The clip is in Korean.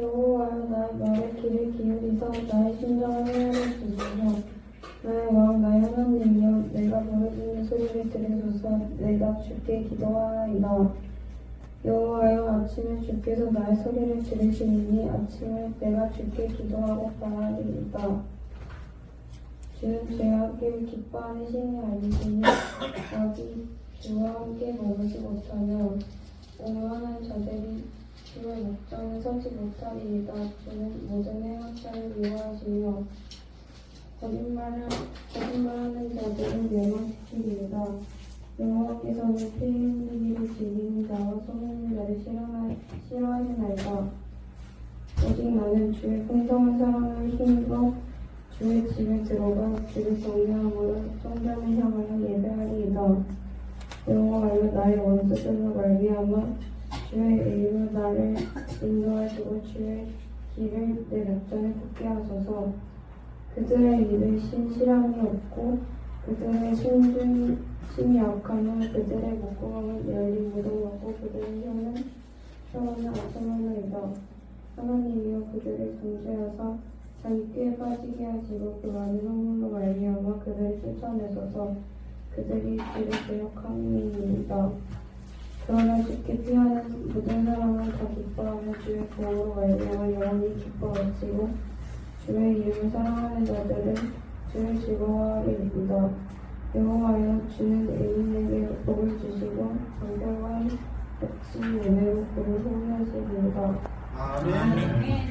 여호와여 나의 말에 귀를 기울이서 나의 심정을 헤아려 주소서 나의 왕 나의 하나님이여 내가 부르짖는 소리를 들으소서. 내가 주께 기도하나이다. 여호와여 아침에 주께서 나의 소리를 들으시니 아침에 내가 주께 기도하고 바라리이다. 주는 죄악을 기뻐하는 신이 아니시니 악이 주와 함께 머무지 못하며 오만한 자들이 주의 목전에 서지 못하리이다. 주는 모든 행악자를 미워하시며 거짓말을 거짓말하는 자들을 멸망시키리이다. 여호와께서는 피 흘리기를 즐기는 자와 속이는 자를 싫어하- 싫어하시나이다. 오직 나는 주의 풍성한 사랑을 힘입어 주의 집에 들어가 주를 경외함으로 성전을 향하여 예배하리이다. 여호와여 나의 원수들로 말미암아 주의 이름으로 나를 인도하시고 주의 길을 내 목전에 굳게 하소서. 그들의 입에 신실함이 없고 그들의 손중 심이 약하며 그들의 목구멍은 열린 무덤 같고 그들의 혀는 혀는 아첨하나이다. 하나님이여 그들을 정죄하사 자기 꾀에 빠지게 하시고 그 많은 선물로 말미암아 그들을 쫓아내소서. 그들이 주를 대역함이니이다 주께 피하는 모든 사람은 다 기뻐하며 주의 구원으로 말미암아 영원히 기뻐 외치고 주의 이름을 사랑하는 자들은 주를 즐거워하리이다. 여호와여 주는 의인에게 복을 주시고 정결과 같이 은혜로 그를 호위하시리이다. 아멘.